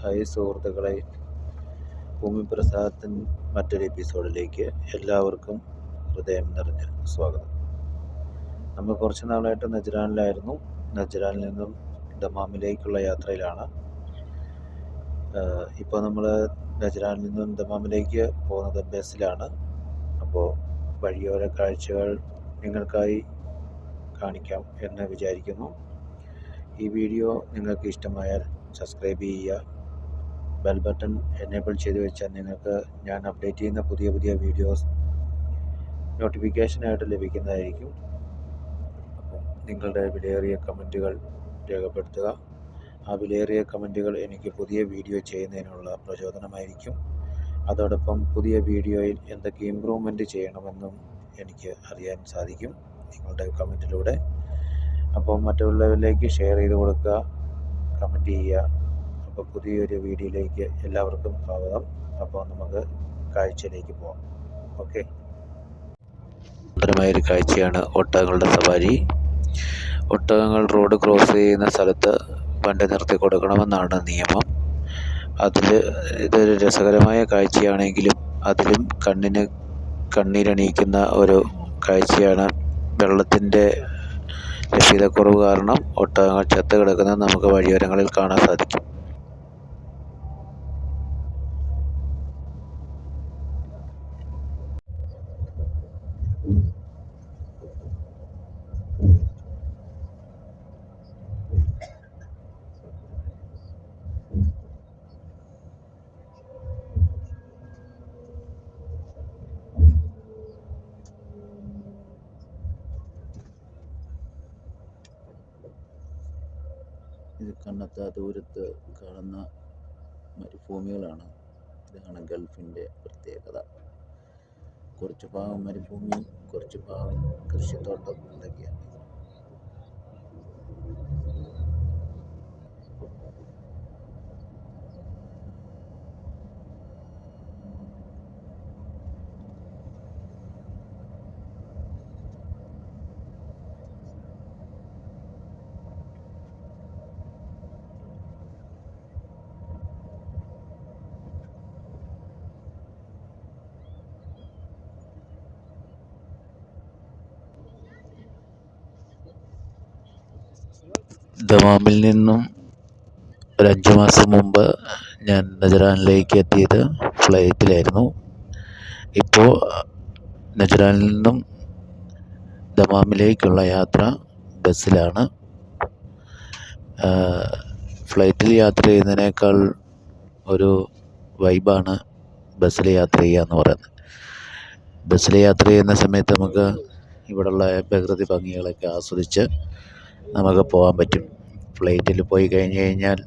Hi സുഹൃത്തുക്കളെ. ഭൂമി പ്രസാദത്തിൻ മറ്റൊരു എപ്പിസോഡിലേക്ക് എല്ലാവർക്കും ഹൃദയം നിറഞ്ഞ സ്വാഗതം. നമ്മൾ കുറച്ച് നാളായിട്ട് നജ്റാനിലായിരുന്നു. നജ്റാനിൽ നിന്നും ദമാമിലേക്കുള്ള യാത്രയിലാണ്. ഇപ്പോൾ നമ്മൾ നജ്റാനിൽ നിന്നും ദമാമിലേക്ക് പോകുന്നത് ബസ്സിലാണ്. അപ്പോൾ വഴിയോര കാഴ്ചകൾ നിങ്ങൾക്കായി കാണിക്കാം എന്ന് വിചാരിക്കുന്നു. ഈ വീഡിയോ നിങ്ങൾക്ക് ഇഷ്ടമായാൽ സബ്സ്ക്രൈബ് ചെയ്യുക ബെൽ ബട്ടൺ എനേബിൾ ചെയ്ത് വെച്ചാൽ നിങ്ങൾക്ക് ഞാൻ അപ്ഡേറ്റ് ചെയ്യുന്ന പുതിയ പുതിയ വീഡിയോസ് നോട്ടിഫിക്കേഷനായിട്ട് ലഭിക്കുന്നതായിരിക്കും. അപ്പം നിങ്ങളുടെ വിലയേറിയ കമന്റുകൾ രേഖപ്പെടുത്തുക. ആ വിലയേറിയ കമന്റുകൾ എനിക്ക് പുതിയ വീഡിയോ ചെയ്യുന്നതിനുള്ള പ്രചോദനമായിരിക്കും. അതോടൊപ്പം പുതിയ വീഡിയോയിൽ എന്തൊക്കെ ഇമ്പ്രൂവ്മെന്റ് ചെയ്യണമെന്നും എനിക്ക് അറിയാൻ സാധിക്കും നിങ്ങളുടെ കമന്റിലൂടെ അപ്പോൾ മറ്റുള്ളവരിലേക്ക് ഷെയർ ചെയ്ത് കൊടുക്കുക കമന്റ് ചെയ്യുക അപ്പോൾ പുതിയൊരു വീഡിയോയിലേക്ക് എല്ലാവർക്കും സ്വാഗതം. അപ്പോൾ നമുക്ക് കാഴ്ചയിലേക്ക് പോകാം ഓക്കെ. സുന്ദരമായൊരു കാഴ്ചയാണ് ഒട്ടകങ്ങളുടെ സവാരി. ഒട്ടകങ്ങൾ റോഡ് ക്രോസ് ചെയ്യുന്ന സ്ഥലത്ത് വണ്ടി നിർത്തി കൊടുക്കണമെന്നാണ് നിയമം. അതിൽ ഇതൊരു രസകരമായ കാഴ്ചയാണെങ്കിലും അതിലും കണ്ണിന് കണ്ണീരണിയിക്കുന്ന ഒരു കാഴ്ചയാണ് വെള്ളത്തിന്റെ ലഭ്യതക്കുറവ് കാരണം ഒട്ടകങ്ങൾ ചത്ത് കിടക്കുന്നത് നമുക്ക് വഴിയോരങ്ങളിൽ കാണാൻ സാധിക്കും. ഇത് കണ്ണെത്താ ദൂരത്ത് കാണുന്ന മരുഭൂമികളാണ്. ഇതാണ് ഗൾഫിന്റെ പ്രത്യേകത. കുറച്ച് ഭാഗം മരുഭൂമി കുറച്ച് ഭാഗം കൃഷിത്തോട്ടം ഇതൊക്കെയാണ്. ദമാമിൽ നിന്നും ഒരു അഞ്ച് മാസം മുമ്പ് ഞാൻ നജറാനിലേക്ക് എത്തിയത് ഫ്ലൈറ്റിലായിരുന്നു. ഇപ്പോൾ നജറാനിൽ നിന്നും ദമാമിലേക്കുള്ള യാത്ര ബസ്സിലാണ്. ഫ്ലൈറ്റിൽ യാത്ര ചെയ്യുന്നതിനേക്കാൾ ഒരു വൈബാണ് ബസ്സിൽ യാത്ര ചെയ്യുക എന്ന് പറയുന്നത്. ബസ്സിൽ യാത്ര ചെയ്യുന്ന സമയത്ത് നമുക്ക് ഇവിടെയുള്ള പ്രകൃതി ഭംഗികളൊക്കെ ആസ്വദിച്ച് നമുക്ക് പോകാൻ പറ്റും. ഫ്ലൈറ്റിൽ പോയി കഴിഞ്ഞ് കഴിഞ്ഞാൽ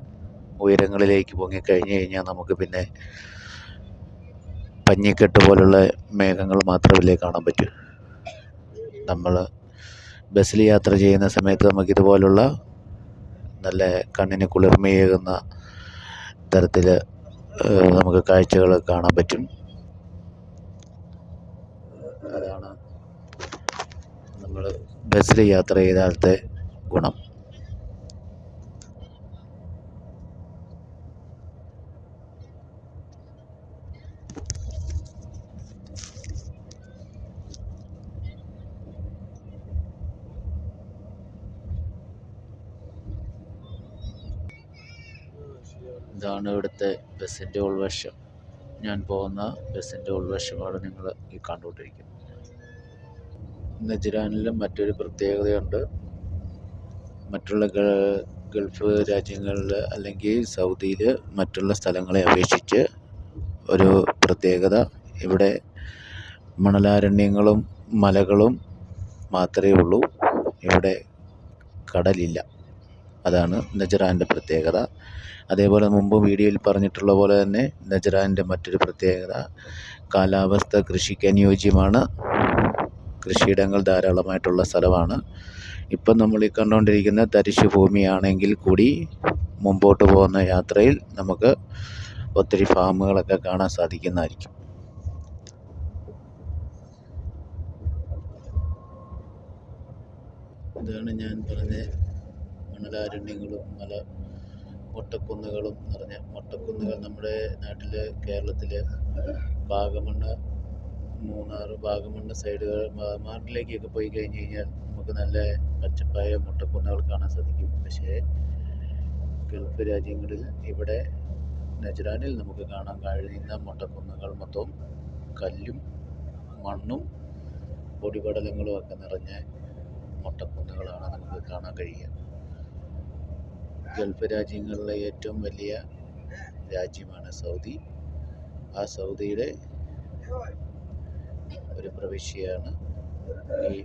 ഉയരങ്ങളിലേക്ക് പൊങ്ങിക്കഴിഞ്ഞ് കഴിഞ്ഞാൽ നമുക്ക് പിന്നെ പഞ്ഞിക്കെട്ട് പോലുള്ള മേഘങ്ങൾ മാത്രമല്ലേ കാണാൻ പറ്റൂ. നമ്മൾ ബസ്സിൽ യാത്ര ചെയ്യുന്ന സമയത്ത് നമുക്കിതുപോലുള്ള നല്ല കണ്ണിന് കുളിർമയേകുന്ന തരത്തിൽ നമുക്ക് കാഴ്ചകൾ കാണാൻ പറ്റും. അതാണ് നമ്മൾ ബസ്സിൽ യാത്ര ചെയ്താലത്തെ ഗുണം. ഇതാണ് ഇവിടുത്തെ ബസ്സിന്റെ ഉൾവശം. ഞാൻ പോകുന്ന ബസ്സിന്റെ ഉൾവശമാണ് നിങ്ങൾ ഈ കണ്ടുകൊണ്ടിരിക്കുന്നത്. നജ്റാനിലും മറ്റൊരു പ്രത്യേകതയുണ്ട്. മറ്റുള്ള ഗൾഫ് രാജ്യങ്ങളിൽ അല്ലെങ്കിൽ സൗദിയിൽ മറ്റുള്ള സ്ഥലങ്ങളെ അപേക്ഷിച്ച് ഒരു പ്രത്യേകത ഇവിടെ മണലാരണ്യങ്ങളും മലകളും മാത്രമേ ഉള്ളൂ. ഇവിടെ കടലില്ല. അതാണ് നജറാന്റെ പ്രത്യേകത. അതേപോലെ മുമ്പ് വീഡിയോയിൽ പറഞ്ഞിട്ടുള്ള പോലെ തന്നെ നജറാന്റെ മറ്റൊരു പ്രത്യേകത കാലാവസ്ഥ കൃഷിക്ക് അനുയോജ്യമാണ്. കൃഷിയിടങ്ങൾ ധാരാളമായിട്ടുള്ള സ്ഥലമാണ്. ഇപ്പം നമ്മൾ ഈ കണ്ടുകൊണ്ടിരിക്കുന്ന തരിശ് ഭൂമിയാണെങ്കിൽ കൂടി മുമ്പോട്ട് പോകുന്ന യാത്രയിൽ നമുക്ക് ഒത്തിരി ഫാമുകളൊക്കെ കാണാൻ സാധിക്കുന്നതായിരിക്കും. ഇതാണ് ഞാൻ പറഞ്ഞ മണലാരണ്യങ്ങളും മല മൊട്ടക്കുന്നുകളും നിറഞ്ഞ മൊട്ടക്കുന്നുകൾ നമ്മുടെ നാട്ടിൽ കേരളത്തിൽ വാഗമണ്ണ് മൂന്നാർ വാഗമണ്ണ് സൈഡുകൾ വാഗമണ്ണിലേക്കൊക്കെ പോയി കഴിഞ്ഞ് കഴിഞ്ഞാൽ നമുക്ക് നല്ല പച്ചപ്പായ മുട്ടക്കുന്നുകൾ കാണാൻ സാധിക്കും. പക്ഷേ ഗൾഫ് രാജ്യങ്ങളിൽ ഇവിടെ നജ്റാനിൽ നമുക്ക് കാണാൻ കഴിയുന്ന മുട്ടക്കുന്നുകൾ മൊത്തം കല്ലും മണ്ണും പൊടിപടലങ്ങളും ഒക്കെ നിറഞ്ഞ മുട്ടക്കുന്നുകളാണ് നമുക്ക് കാണാൻ കഴിയുക. ഗൾഫ് രാജ്യങ്ങളിലെ ഏറ്റവും വലിയ രാജ്യമാണ് സൗദി. ആ സൗദിയുടെ ഒരു പ്രവിശ്യയാണ് ഈ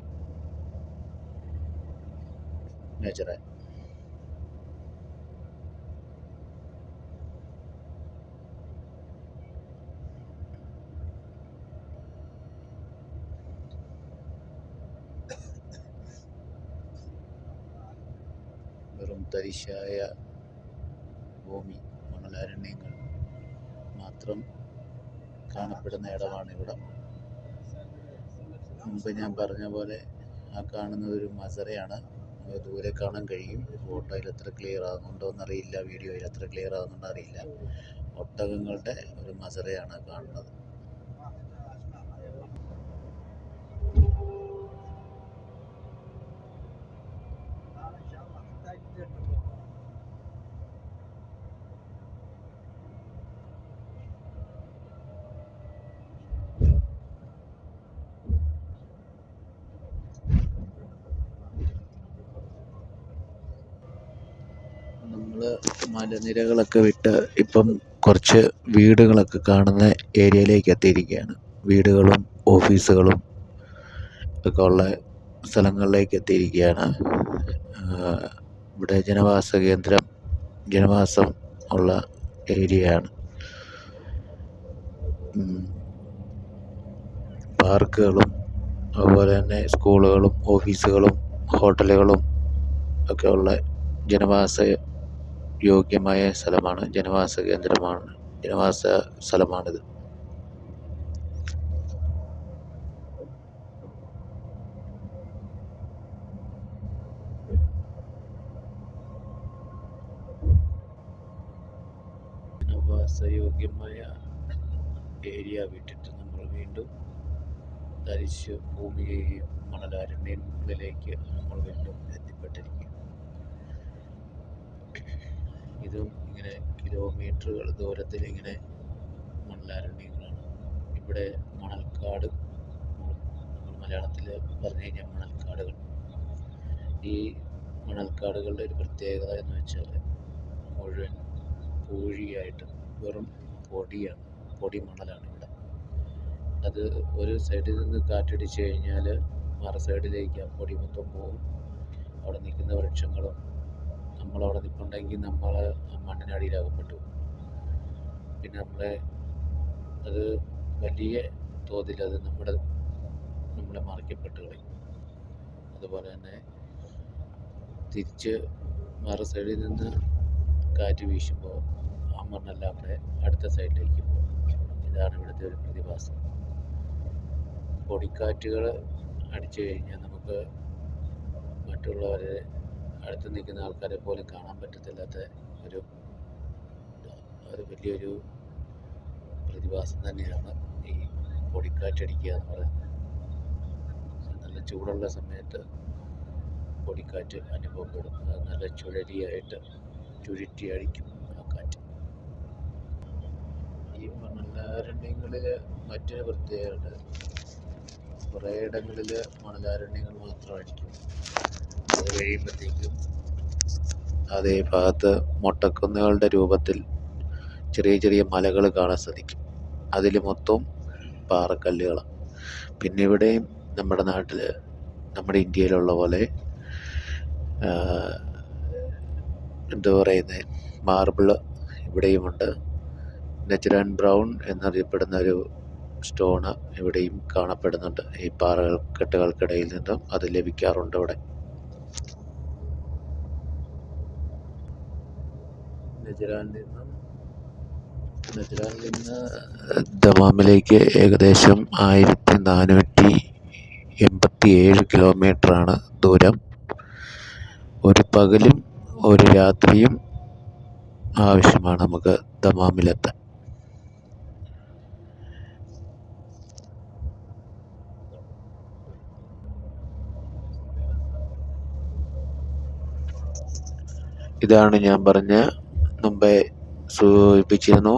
നജറാൻ വെറും തരിശായ ഭൂമി മണലാരണ്യങ്ങൾ മാത്രം കാണപ്പെടുന്ന ഇടമാണ് ഇവിടം. മുമ്പ് ഞാൻ പറഞ്ഞ പോലെ ആ കാണുന്നത് ഒരു മസറയാണ്. ദൂരെ കാണാൻ കഴിയും. ഫോട്ടോയിൽ എത്ര ക്ലിയർ ആകുന്നുണ്ടോ എന്നറിയില്ല വീഡിയോയിൽ എത്ര ക്ലിയർ ആകുന്നുണ്ടോ അറിയില്ല ഒട്ടകങ്ങളുടെ ഒരു മസറയാണ് കാണുന്നത്. നമ്മൾ മലനിരകളൊക്കെ വിട്ട് ഇപ്പം കുറച്ച് വീടുകളൊക്കെ കാണുന്ന ഏരിയയിലേക്ക് എത്തിയിരിക്കുകയാണ്. വീടുകളും ഓഫീസുകളും ഒക്കെ ഉള്ള സ്ഥലങ്ങളിലേക്ക് എത്തിയിരിക്കുകയാണ്. ഇവിടെ ജനവാസ കേന്ദ്രം ജനവാസം ഉള്ള ഏരിയയാണ്. പാർക്കുകളും അതുപോലെ തന്നെ സ്കൂളുകളും ഓഫീസുകളും ഹോട്ടലുകളും ഒക്കെ ഉള്ള ജനവാസ യോഗ്യമായ സ്ഥലമാണ് ജനവാസ കേന്ദ്രമാണ്. ജനവാസ സ്ഥലമാണിത്. ജനവാസയോഗ്യമായ ഏരിയ വിട്ടിട്ട് നമ്മൾ വീണ്ടും തരിശ് ഭൂമിയെയും മണലാരണ്യങ്ങളിലേക്ക് നമ്മൾ വീണ്ടും എത്തിപ്പെട്ടിരിക്കും ഇതും ഇങ്ങനെ കിലോമീറ്ററുകൾ ദൂരത്തിൽ ഇങ്ങനെ മണലാരണ്യങ്ങളാണ് ഇവിടെ മണൽക്കാട് നമ്മൾ മലയാളത്തിൽ പറഞ്ഞു കഴിഞ്ഞാൽ മണൽക്കാടുകൾ. ഈ മണൽക്കാടുകളുടെ ഒരു പ്രത്യേകത എന്ന് വെച്ചാൽ മുഴുവൻ പൂഴിയായിട്ട് വെറും പൊടിയാണ് പൊടി മണലാണ് ഇവിടെ. അത് ഒരു സൈഡിൽ നിന്ന് കാറ്റടിച്ച് കഴിഞ്ഞാൽ മറു സൈഡിലേക്ക് ആ പൊടി മൊത്തം പോകും. അവിടെ നിൽക്കുന്ന വൃക്ഷങ്ങളും നമ്മളവിടെ നിൽപ്പുണ്ടെങ്കിൽ നമ്മൾ മണ്ണിനടിയിലാകപ്പെട്ടു പിന്നെ നമ്മളെ അത് വലിയ തോതിൽ അത് നമ്മുടെ നമ്മളെ മറിക്കപ്പെട്ട് കളയും അതുപോലെ തന്നെ തിരിച്ച് മറു സൈഡിൽ നിന്ന് കാറ്റ് വീശുമ്പോൾ ആ മണ്ണെല്ലാം അവിടെ അടുത്ത സൈഡിലേക്ക് പോകും. ഇതാണ് ഇവിടുത്തെ ഒരു പ്രതിഭാസം. പൊടിക്കാറ്റുകൾ അടിച്ചു കഴിഞ്ഞാൽ നമുക്ക് മറ്റുള്ളവരെ അടുത്ത് നിൽക്കുന്ന ആൾക്കാരെ പോലും കാണാൻ പറ്റത്തില്ലാത്ത ഒരു ഒരു വലിയൊരു പ്രതിഭാസം തന്നെയാണ് ഈ പൊടിക്കാറ്റടിക്കുക എന്ന് പറയുന്നത്. നല്ല ചൂടുള്ള സമയത്ത് പൊടിക്കാറ്റ് അനുഭവപ്പെടും അത് നല്ല ചുഴലിയായിട്ട് ചുഴറ്റി അടിക്കും ആ കാറ്റ്. ഈ മണലാരണ്യങ്ങളിൽ മറ്റൊരു പ്രത്യേകത കുറേ ഇടങ്ങളിൽ മണലാരണ്യങ്ങൾ മാത്രമായിരിക്കും. അത് കഴിയുമ്പോഴത്തേക്കും അതേ ഭാഗത്ത് മൊട്ടക്കുന്നുകളുടെ രൂപത്തിൽ ചെറിയ ചെറിയ മലകൾ കാണാൻ സാധിക്കും. അതിൽ മൊത്തം പാറക്കല്ലുകളാണ്. പിന്നെ ഇവിടെയും നമ്മുടെ നാട്ടിൽ നമ്മുടെ ഇന്ത്യയിലുള്ള പോലെ എന്താ പറയുന്നത് മാർബിൾ ഇവിടെയുമുണ്ട്. ആൻഡ് ബ്രൗൺ എന്നറിയപ്പെടുന്ന ഒരു സ്റ്റോണ് ഇവിടെയും കാണപ്പെടുന്നുണ്ട്. ഈ പാറക്കെട്ടുകൾക്കിടയിൽ നിന്നും അത് ലഭിക്കാറുണ്ട് ഇവിടെ. നജറാനിൽ നിന്നും നജറാനിൽ നിന്ന് ദമാമിലേക്ക് ഏകദേശം ആയിരത്തി നാനൂറ്റി എൺപത്തി ഏഴ് കിലോമീറ്ററാണ് ദൂരം. ഒരു പകലും ഒരു രാത്രിയും ആവശ്യമാണ് നമുക്ക് ദമാമിലെത്താൻ ഇതാണ് ഞാൻ പറഞ്ഞ മുമ്പേ സൂചിപ്പിച്ചിരുന്നു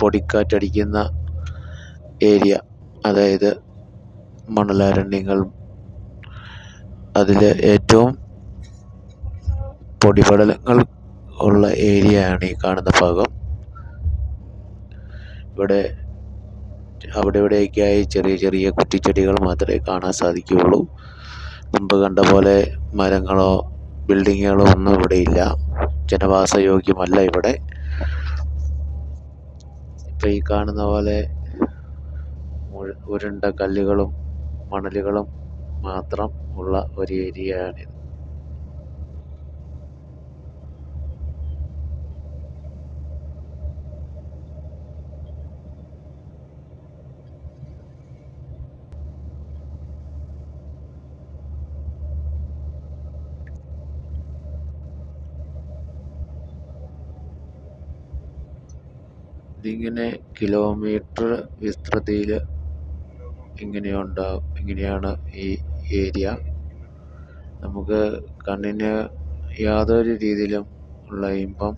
പൊടിക്കാറ്റടിക്കുന്ന ഏരിയ അതായത് മണലാരണ്യങ്ങൾ. അതിൽ ഏറ്റവും പൊടിപടലങ്ങൾ ഉള്ള ഏരിയയാണ് ഈ കാണുന്ന ഭാഗം. ഇവിടെ അവിടെ ഇവിടെയൊക്കെയായി ചെറിയ ചെറിയ കുറ്റിച്ചെടികൾ മാത്രമേ കാണാൻ സാധിക്കുകയുള്ളൂ. മുമ്പ് കണ്ട പോലെ മരങ്ങളോ ബിൽഡിങ്ങുകളോ ഒന്നും ഇവിടെ ഇല്ല ജനവാസയോഗ്യമല്ല ഇവിടെ. ഇപ്പം ഈ കാണുന്ന പോലെ ഉരുണ്ട കല്ലുകളും മണലുകളും മാത്രം ഉള്ള ഒരു ഏരിയയാണിത്. ഇതിങ്ങനെ കിലോമീറ്റർ വിസ്തൃതിയിൽ ഇങ്ങനെയുണ്ടാവും ഇങ്ങനെയാണ് ഈ ഏരിയ നമുക്ക് കണ്ണിന് യാതൊരു രീതിയിലും ഉള്ള ഇമ്പം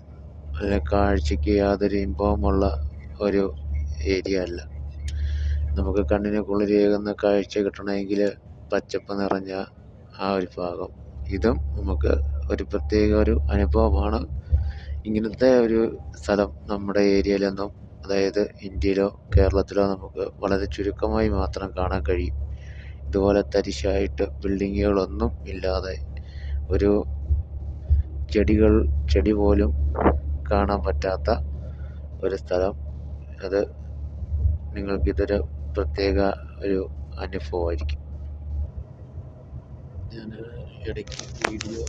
അല്ലെ കാഴ്ചയ്ക്ക് യാതൊരു ഇമ്പവുമുള്ള ഒരു ഏരിയ അല്ല. നമുക്ക് കണ്ണിന് കുളിരേകുന്ന കാഴ്ച കിട്ടണമെങ്കിൽ പച്ചപ്പ് നിറഞ്ഞ ആ ഒരു ഭാഗം. ഇതും നമുക്ക് ഒരു പ്രത്യേക ഒരു അനുഭവമാണ്. ഇങ്ങനത്തെ ഒരു സ്ഥലം നമ്മുടെ ഏരിയയിലൊന്നും അതായത് ഇന്ത്യയിലോ കേരളത്തിലോ നമുക്ക് വളരെ ചുരുക്കമായി മാത്രം കാണാൻ കഴിയും. ഇതുപോലെ തരിശായിട്ട് ബിൽഡിങ്ങുകളൊന്നും ഇല്ലാതെ ഒരു ചെടികൾ ചെടി പോലും കാണാൻ പറ്റാത്ത ഒരു സ്ഥലം. അത് നിങ്ങൾക്കിതൊരു പ്രത്യേക ഒരു അനുഭവമായിരിക്കും. ഞാൻ ഇടയ്ക്ക് വീഡിയോ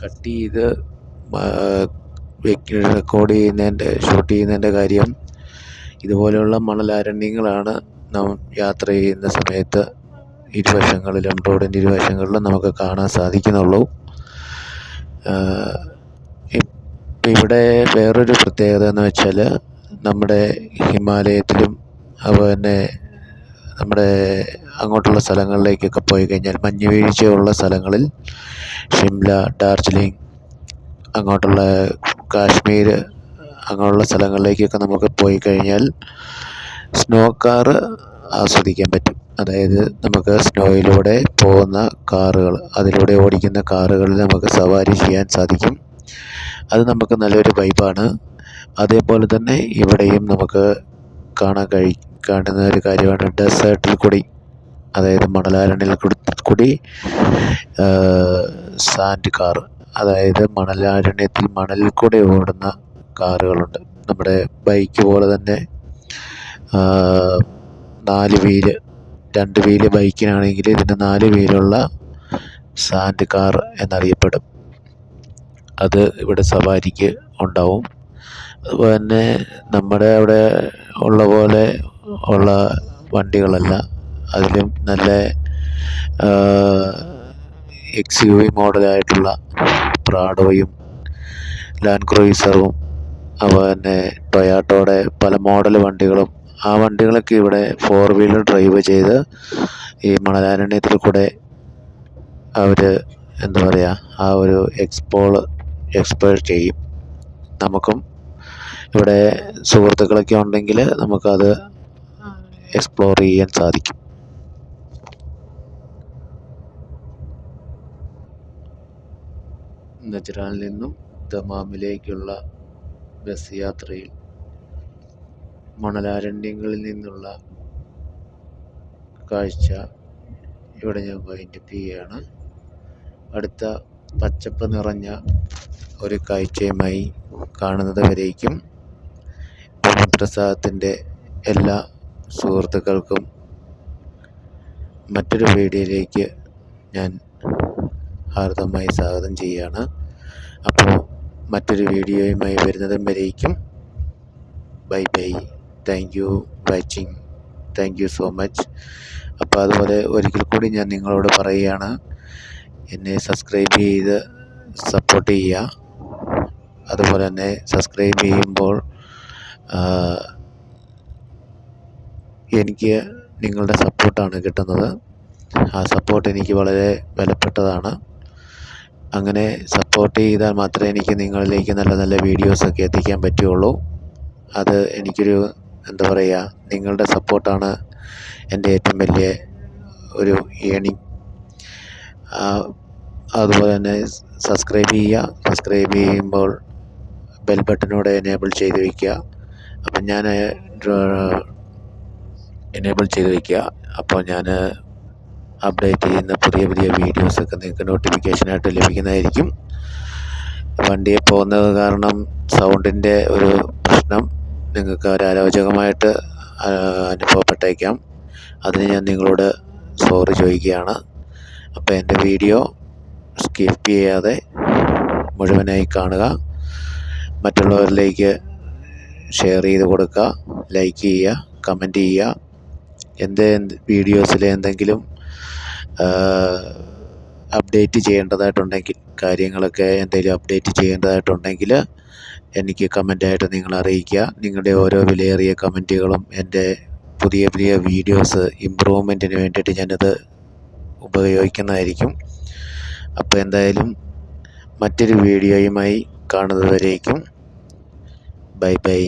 കട്ട് ചെയ്ത് റെക്കോർഡ് ചെയ്യുന്നതിന്റെ ഷൂട്ട് ചെയ്യുന്നതിന്റെ കാര്യം. ഇതുപോലെയുള്ള മണലാരണ്യങ്ങളാണ് നാം യാത്ര ചെയ്യുന്ന സമയത്ത് ഇരുവശങ്ങളിലും റോഡിന്റെ ഇരുവശങ്ങളിലും നമുക്ക് കാണാൻ സാധിക്കുന്നുള്ളൂ. ഇപ്പം ഇവിടെ വേറൊരു പ്രത്യേകത എന്ന് വെച്ചാൽ നമ്മുടെ ഹിമാലയത്തിലും അതുപോലെ തന്നെ നമ്മുടെ അങ്ങോട്ടുള്ള സ്ഥലങ്ങളിലേക്കൊക്കെ പോയി കഴിഞ്ഞാൽ മഞ്ഞ് വീഴ്ചയുള്ള സ്ഥലങ്ങളിൽ ഷിംല ഡാർജിലിംഗ് അങ്ങോട്ടുള്ള കാശ്മീർ അങ്ങനെയുള്ള സ്ഥലങ്ങളിലേക്കൊക്കെ നമുക്ക് പോയി കഴിഞ്ഞാൽ സ്നോ കാർ ആസ്വദിക്കാൻ പറ്റും. അതായത് നമുക്ക് സ്നോയിലൂടെ പോകുന്ന കാറുകൾ അതിലൂടെ ഓടിക്കുന്ന കാറുകളിൽ നമുക്ക് സവാരി ചെയ്യാൻ സാധിക്കും. അത് നമുക്ക് നല്ലൊരു വൈബാണ് അതേപോലെ തന്നെ ഇവിടെയും നമുക്ക് കാണാൻ കഴി കാണുന്ന ഒരു കാര്യമാണ് ഡെസേർട്ടിൽ കൂടി അതായത് മണലാരണിൽ കൂടി സാൻഡ് കാർ അതായത് മണലാരണ്യത്തിൽ മണലിൽ കൂടെ ഓടുന്ന കാറുകളുണ്ട്. നമ്മുടെ ബൈക്ക് പോലെ തന്നെ നാല് വീൽ രണ്ട് വീൽ ബൈക്കിനാണെങ്കിൽ ഇതിന് നാല് വീലുള്ള സാൻഡ് കാർ എന്നറിയപ്പെടും. അത് ഇവിടെ സവാരിക്ക് ഉണ്ടാവും. അതുപോലെ തന്നെ നമ്മുടെ അവിടെ ഉള്ള പോലെ ഉള്ള വണ്ടികളല്ല. അതിലും നല്ല എക്സ് യു വി മോഡലായിട്ടുള്ള പ്രാഡോയും ലാൻഡ് ക്രൂയിസറും അതുപോലെ തന്നെ ടൊയാട്ടോയുടെ പല മോഡൽ വണ്ടികളും ആ വണ്ടികളൊക്കെ ഇവിടെ ഫോർ വീലർ ഡ്രൈവ് ചെയ്ത് ഈ മണലാരണ്യത്തിൽ കൂടെ അവർ എന്താ പറയുക ആ ഒരു എക്സ്പോൾ എക്സ്പ്ലോർ ചെയ്യും. നമുക്കും ഇവിടെ സുഹൃത്തുക്കളൊക്കെ ഉണ്ടെങ്കിൽ നമുക്കത് എക്സ്പ്ലോർ ചെയ്യാൻ സാധിക്കും. നജ്റാനിൽ നിന്നും ദമാമിലേക്കുള്ള ബസ് യാത്രയിൽ മണലാരണ്യങ്ങളിൽ നിന്നുള്ള കാഴ്ച ഇവിടെ ഞാൻ വൈൻഡപ്പ് ചെയ്യുകയാണ് അടുത്ത പച്ചപ്പ് നിറഞ്ഞ ഒരു കാഴ്ചയുമായി കാണുന്നത് വരേക്കും. പ്രസാദത്തിന്റെ എല്ലാ സുഹൃത്തുക്കൾക്കും മറ്റൊരു വീഡിയോയിലേക്ക് ഞാൻ ഹാർദമായി സ്വാഗതം ചെയ്യുകയാണ്. അപ്പോൾ മറ്റൊരു വീഡിയോയുമായി വരുന്നതും വരേക്കും. Bye bye thank you watching thank you so much അപ്പോൾ അതുപോലെ ഒരിക്കൽ കൂടി ഞാൻ നിങ്ങളോട് പറയുകയാണ്. എന്നെ സബ്സ്ക്രൈബ് ചെയ്ത് സപ്പോർട്ട് ചെയ്യുക. അതുപോലെ തന്നെ സബ്സ്ക്രൈബ് ചെയ്യുമ്പോൾ എനിക്ക് നിങ്ങളുടെ സപ്പോർട്ടാണ് കിട്ടുന്നത്. ആ സപ്പോർട്ട് എനിക്ക് വളരെ വിലപ്പെട്ടതാണ്. അങ്ങനെ സപ്പോർട്ട് ചെയ്താൽ മാത്രമേ എനിക്ക് നിങ്ങളിലേക്ക് നല്ല നല്ല വീഡിയോസൊക്കെ എത്തിക്കാൻ പറ്റുകയുള്ളൂ. അത് എനിക്കൊരു എന്താ പറയുക നിങ്ങളുടെ സപ്പോർട്ടാണ് എന്റെ ഏറ്റവും വലിയ ഒരു ഏണിങ് അതുപോലെ തന്നെ സബ്സ്ക്രൈബ് ചെയ്യുക. സബ്സ്ക്രൈബ് ചെയ്യുമ്പോൾ ബെൽ ബട്ടനോടെ എനേബിൾ ചെയ്ത് വയ്ക്കുക അപ്പം ഞാൻ എനേബിൾ ചെയ്ത് വയ്ക്കുക അപ്പോൾ ഞാൻ അപ്ഡേറ്റ് ചെയ്യുന്ന പുതിയ പുതിയ വീഡിയോസൊക്കെ നിങ്ങൾക്ക് നോട്ടിഫിക്കേഷനായിട്ട് ലഭിക്കുന്നതായിരിക്കും. വണ്ടിയിൽ പോകുന്നത് കാരണം സൗണ്ടിന്റെ ഒരു പ്രശ്നം. നിങ്ങൾക്ക് ഒരു അനുഭവപ്പെട്ടേക്കാം. അതിന് ഞാൻ നിങ്ങളോട് സോറി ചോദിക്കുകയാണ്. അപ്പോൾ എന്റെ വീഡിയോ സ്കിപ്പ് ചെയ്യാതെ മുഴുവനായി കാണുക. മറ്റുള്ളവരിലേക്ക് ഷെയർ ചെയ്ത് കൊടുക്കുക ലൈക്ക് ചെയ്യുക കമന്റ് ചെയ്യുക. എന്റെ വീഡിയോസിലെ എന്തെങ്കിലും അപ്ഡേറ്റ് ചെയ്യേണ്ടതായിട്ടുണ്ടെങ്കിൽ കാര്യങ്ങളൊക്കെ എന്തെങ്കിലും അപ്ഡേറ്റ് ചെയ്യേണ്ടതായിട്ടുണ്ടെങ്കിൽ എനിക്ക് കമന്റായിട്ട് നിങ്ങൾ അറിയിക്കുക. നിങ്ങളുടെ ഓരോ വിലയേറിയ കമന്റുകളും എന്റെ പുതിയ പുതിയ വീഡിയോസ് ഇമ്പ്രൂവ്മെന്റിന് വേണ്ടിയിട്ട് ഞാനത് ഉപയോഗിക്കുന്നതായിരിക്കും. അപ്പോൾ എന്തായാലും മറ്റൊരു വീഡിയോയുമായി കാണുന്നതുവരേക്കും. Bye bye.